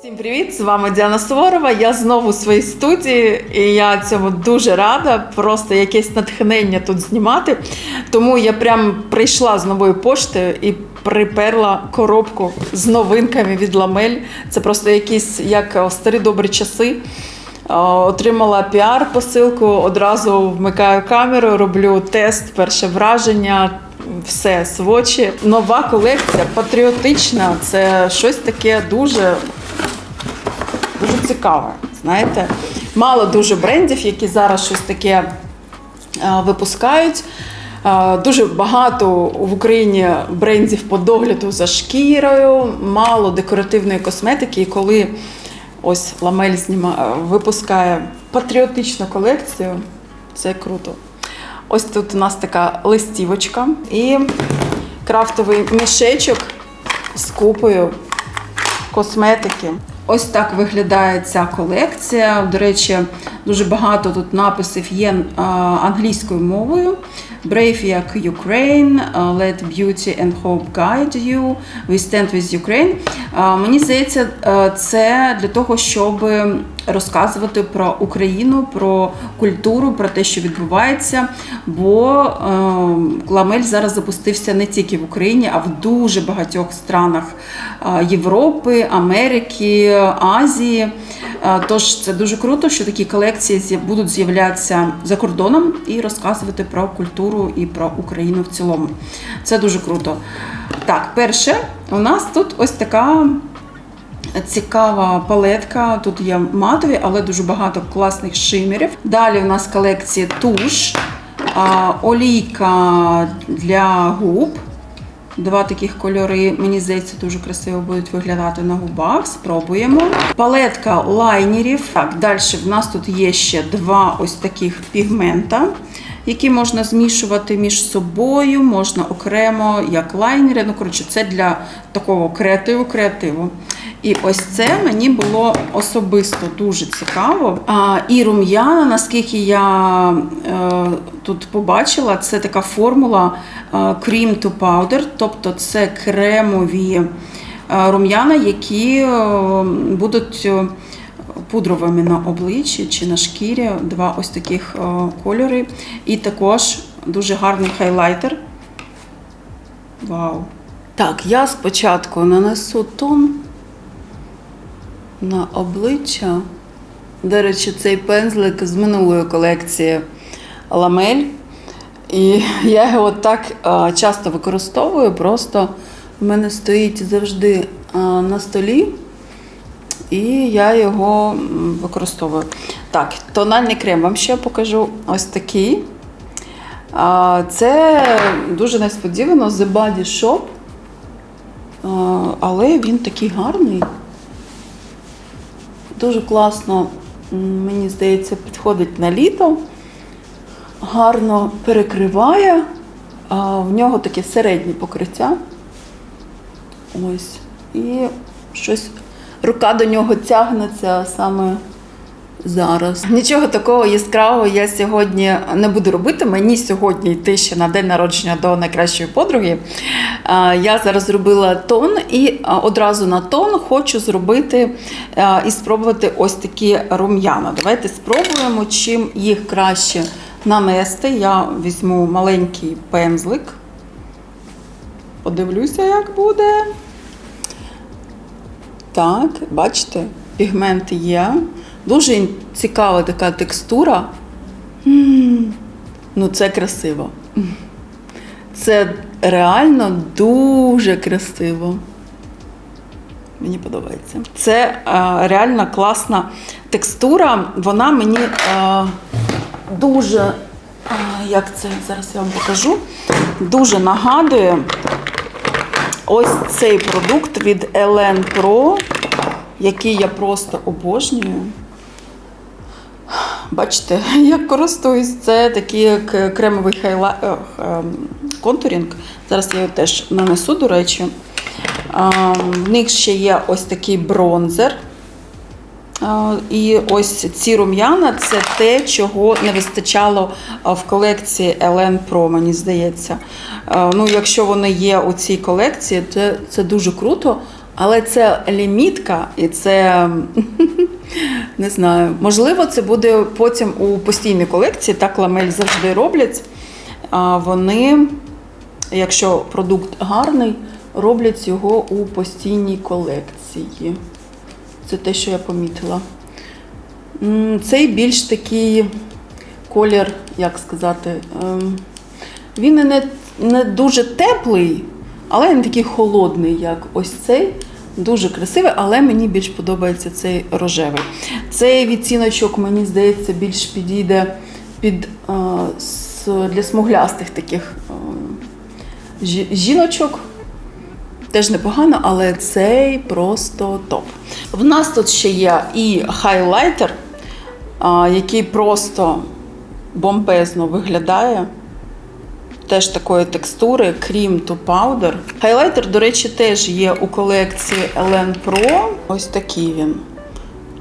Всім привіт! З вами Діана Суворова. Я знову у своїй студії, і я цьому дуже рада. Просто якесь натхнення тут знімати. Тому я прям прийшла з нової пошти і приперла коробку з новинками від Ламель. Це просто якісь як старі добрі часи. Отримала піар-посилку, одразу вмикаю камеру, роблю тест, перше враження, все, свочі. Нова колекція, патріотична. Це щось таке дуже цікаве. Знаєте, мало дуже брендів, які зараз щось таке е, випускають. Е, Дуже багато в Україні брендів по догляду за шкірою, мало декоративної косметики. І коли ось Ламель зніма, е, випускає патріотичну колекцію, це круто. Ось тут у нас така листівочка і крафтовий мішечок з купою косметики. Ось так виглядає ця колекція. До речі, дуже багато тут написів є англійською мовою. Brave як Ukraine, а, Let Beauty and Hope Guide You, We Stand with Ukraine. Мені здається, це для того, щоб розказувати про Україну, про культуру, про те, що відбувається. Бо е, Ламель зараз запустився не тільки в Україні, а в дуже багатьох странах е, Європи, Америки, Азії. Е, Тож це дуже круто, що такі колекції будуть з'являтися за кордоном і розказувати про культуру і про Україну в цілому. Це дуже круто. Так, перше, у нас тут ось така Цікава палетка. Тут є матові, але дуже багато класних шимерів. Далі у нас колекція туш, олійка для губ. Два таких кольори, мені здається, дуже красиво будуть виглядати на губах. Спробуємо. Палетка лайнерів. Так, далі в нас тут є ще два ось таких пігмента, які можна змішувати між собою, можна окремо, як лайнери. Ну, коротше, це для такого креативу креативу. І ось це мені було особисто дуже цікаво. А, і рум'яна, наскільки я е, тут побачила, це така формула е, cream to powder, тобто це кремові е, рум'яна, які е, будуть пудровими на обличчі чи на шкірі. Два ось таких е, кольори. І також дуже гарний хайлайтер. Вау! Так, я спочатку нанесу тон на обличчя. До речі, цей пензлик з минулої колекції ламель. І я його так а, часто використовую, просто в мене стоїть завжди а, на столі, і я його використовую. Так, тональний крем вам ще покажу ось такий. Це дуже несподівано The Body Shop. Але він такий гарний. Дуже класно, мені здається, підходить на літо. Гарно перекриває. В нього таке середнє покриття. Ось. І щось рука до нього тягнеться саме зараз. Нічого такого яскравого я сьогодні не буду робити. Мені сьогодні йти ще на день народження до найкращої подруги. Я зараз зробила тон і одразу на тон хочу зробити і спробувати ось такі рум'яна. Давайте спробуємо, чим їх краще нанести. Я візьму маленький пензлик. Подивлюся, як буде. Так, бачите, пігмент є. Дуже цікава така текстура. Ну, це красиво. Це реально дуже красиво. Мені подобається. Це е, реально класна текстура. Вона мені е, дуже, е, як це зараз я вам покажу, дуже нагадує ось цей продукт від Елен Pro, який я просто обожнюю. Бачите, я користуюсь, це такий як кремовий хайла... е, ем, контурінг. Зараз я його теж нанесу, до речі. В них ще є ось такий бронзер. А, І ось ці рум'яна це те, чого не вистачало в колекції Elen Pro, мені здається. Ну, якщо вони є у цій колекції, то це дуже круто. Але це лімітка, і це не знаю. Можливо, це буде потім у постійній колекції. Так ламель завжди роблять. Вони, якщо продукт гарний, роблять його у постійній колекції. Це те, що я помітила. Цей більш такий колір, як сказати, ем, він не, не дуже теплий, але він такий холодний, як ось цей. Дуже красивий, але мені більш подобається цей рожевий. Цей відціночок, мені здається, більш підійде під, е, для смуглястих таких е, жіночок. Теж непогано, але цей просто топ. В нас тут ще є і хайлайтер, який просто бомбезно виглядає. Теж такої текстури, крім to powder. Хайлайтер, до речі, теж є у колекції Elen Pro. Ось такий він.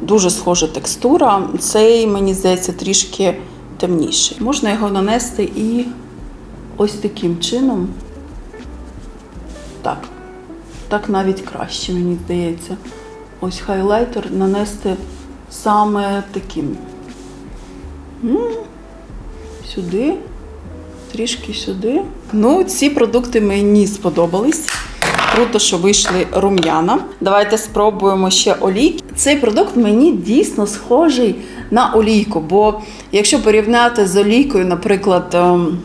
Дуже схожа текстура. Цей, мені здається, трішки темніший. Можна його нанести і ось таким чином. Так. Навіть краще, мені здається. Ось хайлайтер нанести саме таким. Сюди, трішки сюди. Ну, ці продукти мені сподобались. Круто, що вийшли рум'яна. Давайте спробуємо ще олійки. Цей продукт мені дійсно схожий на олійку, бо якщо порівняти з олійкою, наприклад, ем,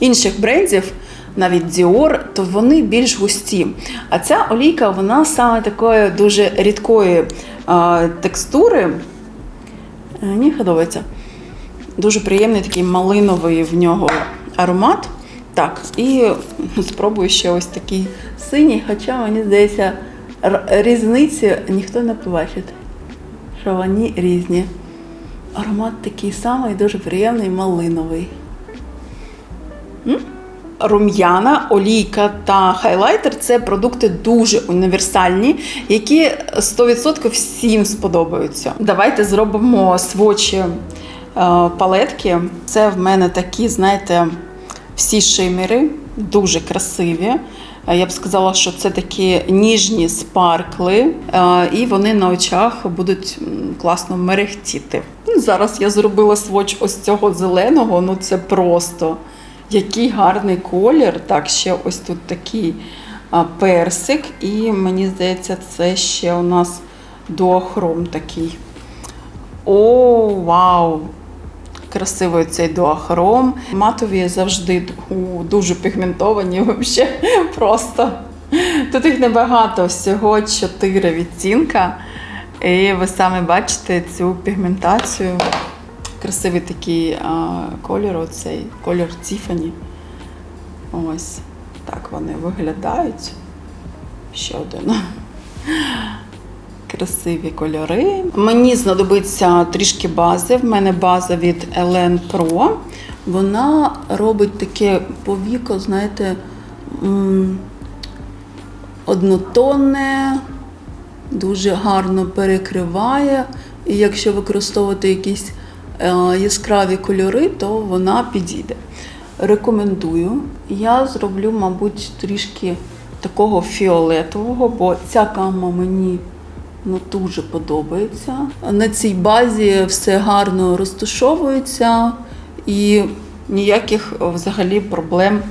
інших брендів, навіть Dior, то вони більш густі. А ця олійка, вона саме такої дуже рідкої е, текстури. Мені подобається. Дуже приємний такий малиновий в нього аромат. Так, і спробую ще ось такий синій, хоча мені здається, різниці ніхто не побачить, що вони різні. Аромат такий самий, дуже приємний, малиновий. М? Рум'яна, олійка та хайлайтер це продукти дуже універсальні, які 100% всім сподобаються. Давайте зробимо свочі е, палетки. Це в мене такі, знаєте, всі шимери, дуже красиві. Е, Я б сказала, що це такі ніжні спаркли, е, і вони на очах будуть класно мерехтіти. Ну, Зараз я зробила своч ось цього зеленого, ну це просто який гарний колір. Так, ще ось тут такий персик, і мені здається, це ще у нас дуохром такий. О, вау! Красивий цей дуахром. Матові завжди дуже пігментовані, взагалі просто. Тут їх небагато, всього 4 відтінка. І ви самі бачите цю пігментацію. Красивий такий а, колір, оцей колір Тіфані. Ось так вони виглядають. Ще один красиві кольори. Мені знадобиться трішки бази. В мене база від Elen Pro. Вона робить таке повіко, знаєте, однотонне, дуже гарно перекриває. І якщо використовувати якісь яскраві кольори, то вона підійде. Рекомендую. Я зроблю, мабуть, трішки такого фіолетового, бо ця гамма мені ну, дуже подобається. На цій базі все гарно розташовується і ніяких е, взагалі проблем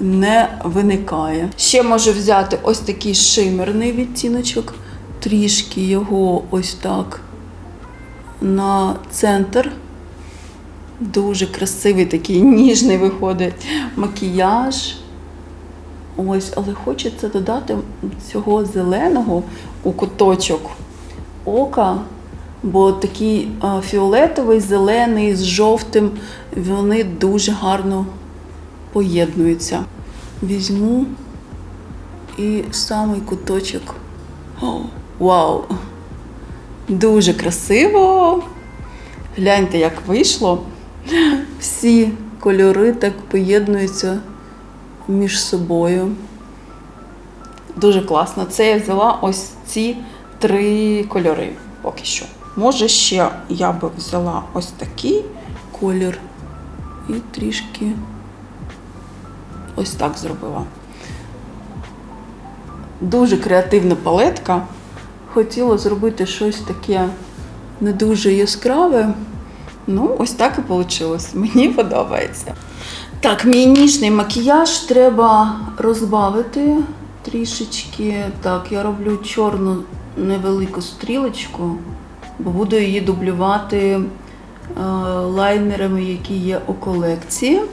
не виникає. Ще можу взяти ось такий шимерний відтіночок, трішки його ось так на центр. Дуже красивий такий ніжний виходить макіяж. Ось, але хочеться додати цього зеленого у куточок ока, бо такий фіолетовий, зелений з жовтим, вони дуже гарно поєднуються. Візьму і самий куточок. О, вау! Дуже красиво! Гляньте, як вийшло. Всі кольори так поєднуються між собою. Дуже класно. Це я взяла ось ці три кольори поки що. Може, ще я би взяла ось такий колір і трішки ось так зробила. дуже креативна палетка. Хотіла зробити щось таке не дуже яскраве. Ну, ось так і вийшло. Мені подобається. Так, мій ніжний макіяж треба розбавити трішечки. Так, я роблю чорну невелику стрілочку, бо буду її дублювати е, лайнерами, які є у колекції. Е,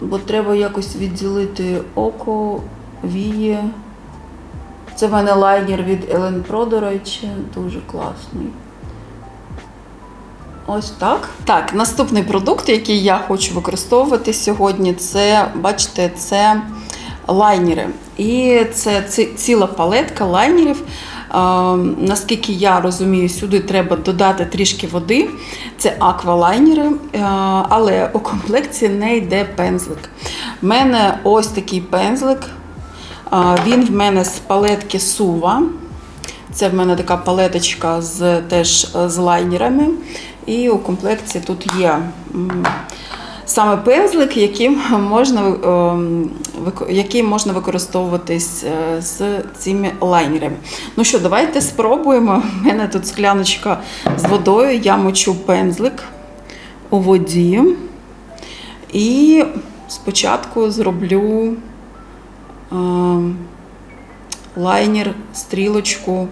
бо треба якось відділити око, вії. Це в мене лайнер від Ellen Pro, речі, дуже класний. Ось так. Так, наступний продукт, який я хочу використовувати сьогодні, це, бачите, це лайнери. І це ціла палетка лайнерів. Наскільки я розумію, сюди треба додати трішки води. Це аквалайнери, але у комплекті не йде пензлик. У мене ось такий пензлик. Він в мене з палетки Сува. Це в мене така палеточка з теж е, з лайнерами. І у комплекті тут є саме пензлик, яким можна, ем, який можна використовуватись е, з цими лайнерами. Ну що, давайте спробуємо. У мене тут скляночка з водою. Я мочу пензлик у воді. І спочатку зроблю ем, лайнер, стрілочку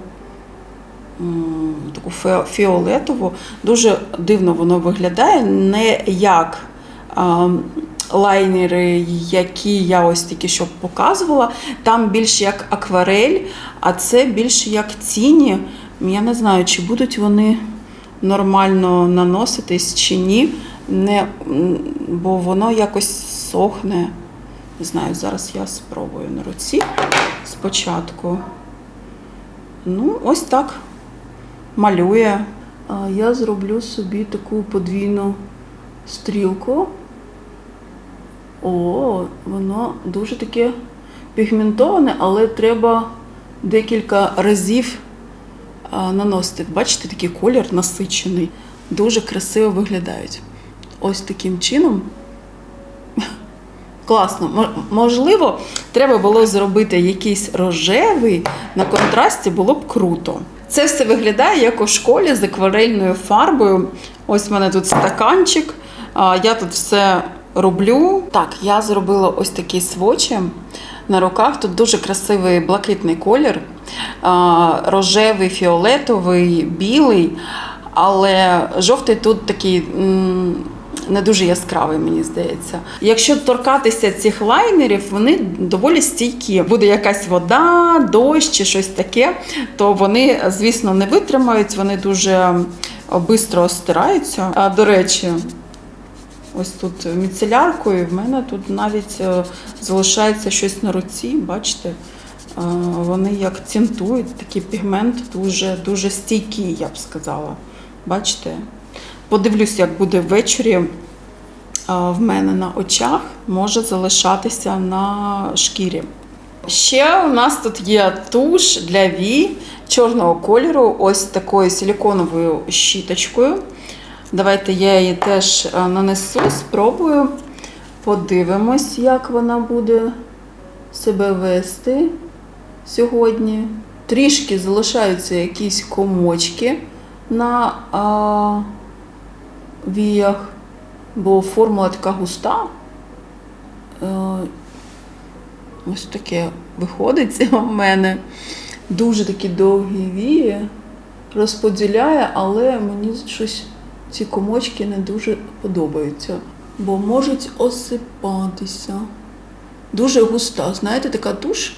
таку фіолетову. Дуже дивно воно виглядає, не як лайнери, які я ось тільки що показувала. Там більш як акварель, а це більш як тіні. Я не знаю, чи будуть вони нормально наноситись чи ні. Не, бо воно якось сохне. Не знаю, зараз я спробую на руці спочатку. Ну, ось так малює. Я зроблю собі таку подвійну стрілку. О, воно дуже таке пігментоване, але треба декілька разів наносити. Бачите, такий колір насичений. Дуже красиво виглядають. Ось таким чином. Класно. Можливо, треба було зробити якийсь рожевий на контрасті, було б круто. Це все виглядає як у школі з акварельною фарбою. Ось в мене тут стаканчик. Я тут все роблю. Так, я зробила ось такі свочі на руках. Тут дуже красивий блакитний колір, рожевий, фіолетовий, білий. Але жовтий тут такий не дуже яскравий, мені здається. Якщо торкатися цих лайнерів, вони доволі стійкі. Буде якась вода, дощ чи щось таке, то вони, звісно, не витримають, вони дуже швидко стираються. А до речі, ось тут міцеляркою в мене тут навіть е, залишається щось на руці, бачите? Вони як цінтують, такий пігмент дуже, дуже стійкий, я б сказала. Бачите? Подивлюсь, як буде ввечері в мене на очах, може залишатися на шкірі. Ще у нас тут є туш для вій чорного кольору, ось такою силіконовою щіточкою. Давайте я її теж нанесу, спробую. Подивимось, як вона буде себе вести сьогодні. Трішки залишаються якісь комочки на а, віях, бо формула така густа. Е, ось таке виходить у мене. Дуже такі довгі вії. Розподіляє, але мені щось ці комочки не дуже подобаються, бо можуть осипатися. Дуже густа, знаєте, така туш.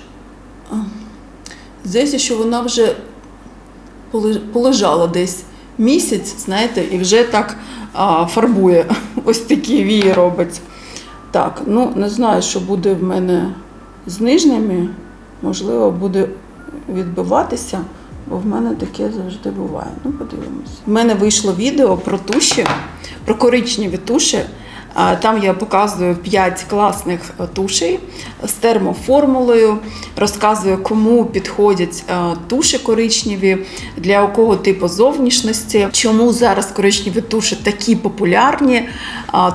Здається, що вона вже полежала десь місяць, знаєте, і вже так а, фарбує. Ось такі вії робить. Так, ну не знаю, що буде в мене з нижніми. Можливо, буде відбиватися, бо в мене таке завжди буває. Ну, подивимось. В мене вийшло відео про туші, про коричневі туші. Там я показую 5 класних е, тушей з термоформулою, розказую, кому підходять е, туші коричневі, для якого типу зовнішності, чому зараз коричневі туші такі популярні.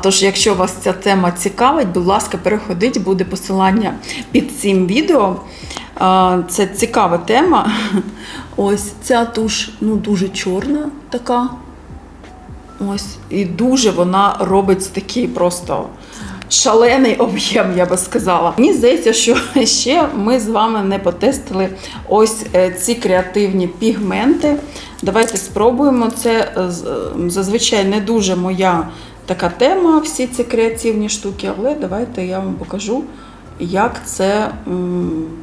Тож, якщо вас ця тема цікавить, будь ласка, переходіть, буде посилання під цим відео. Це цікава тема. Ось ця туш ну, дуже чорна така. Ось, і дуже вона робить такий просто шалений об'єм, я би сказала. Мені здається, що ще ми з вами не потестили ось е, ці креативні пігменти. Давайте спробуємо. Це е, е, зазвичай не дуже моя така тема, всі ці креативні штуки, але давайте я вам покажу, як це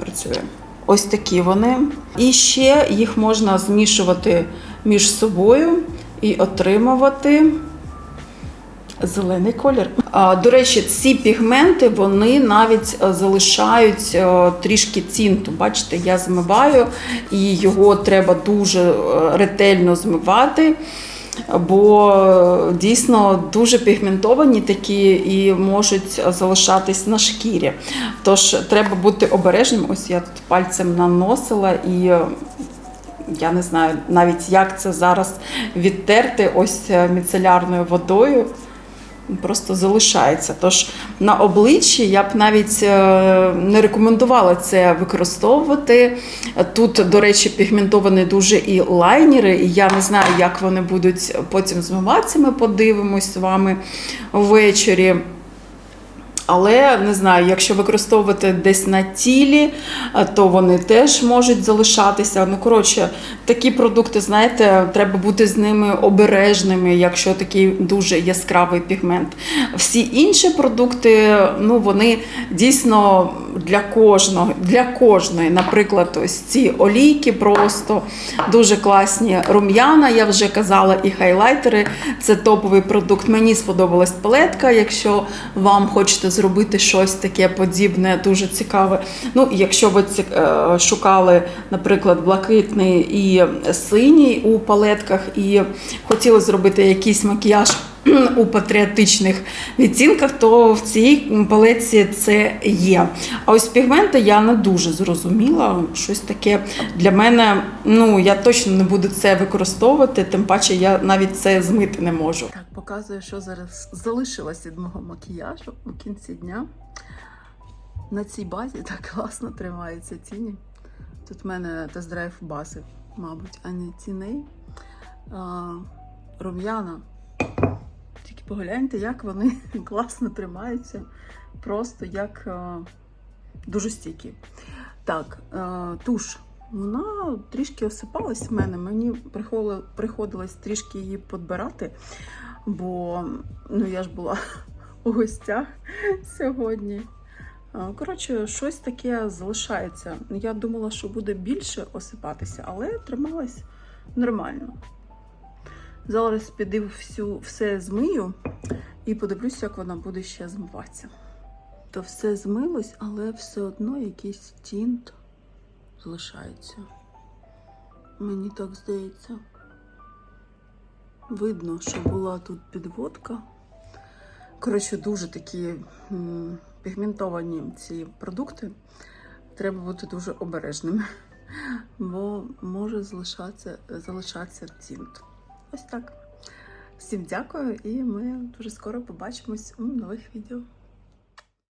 працює. Ось такі вони. І ще їх можна змішувати між собою і отримувати зелений колір. До речі, ці пігменти вони навіть е, залишають е, трішки тінту. Бачите, я змиваю, і його треба дуже е, ретельно змивати. Бо дійсно дуже пігментовані такі і можуть залишатись на шкірі. Тож треба бути обережним. Ось я тут пальцем наносила і я не знаю навіть як це зараз відтерти ось е, міцелярною водою. Просто залишається. Тож на обличчі я б навіть е, не рекомендувала це використовувати. Тут, до речі, пігментовані дуже і лайнери, і я не знаю, як вони будуть потім змиватися. Ми подивимось з вами ввечері. Але не знаю, якщо використовувати десь на тілі, е, то вони теж можуть залишатися. Ну, коротше, такі продукти, знаєте, треба бути з ними обережними, якщо такий дуже яскравий пігмент. Всі інші продукти, ну вони дійсно для кожного, для кожної, наприклад, ось ці олійки просто дуже класні. Рум'яна, я вже казала, і хайлайтери це топовий продукт. Мені сподобалась палетка. Якщо вам хочете зробити щось таке подібне, дуже цікаве. Ну, якщо ви е, шукали, наприклад, блакитний і синій у палетках, і хотіли зробити якийсь макіяж. У патріотичних відцінках, то в цій палетці це є. А ось пігменти я не дуже зрозуміла. Щось таке для мене. Ну я точно не буду це використовувати, тим паче я навіть це змити не можу. Так, показую, що зараз залишилось від мого макіяжу у кінці дня. На цій базі так класно тримаються тіні. Тут в мене тест-драйв бази, мабуть, а не тіней. Рум'яна. Погляньте, як вони класно тримаються. Просто як е, дуже стійкі. Так, е, туш. Вона трішки осипалась в мене. Мені приходилось, трішки її підбирати, бо ну, я ж була у гостях сьогодні. Е, Коротше, щось таке залишається. Я думала, що буде більше осипатися, але трималась нормально. Зараз піду всю, все змию і подивлюся, як вона буде ще змиватися. То все змилось, але все одно якийсь тінт залишається. Мені так здається. Видно, що була тут підводка. Коротше, дуже такі пігментовані ці продукти. Треба бути дуже обережними, бо може залишатися, залишатися тінт. Ось так. Всім дякую, і ми дуже скоро побачимось у нових відео.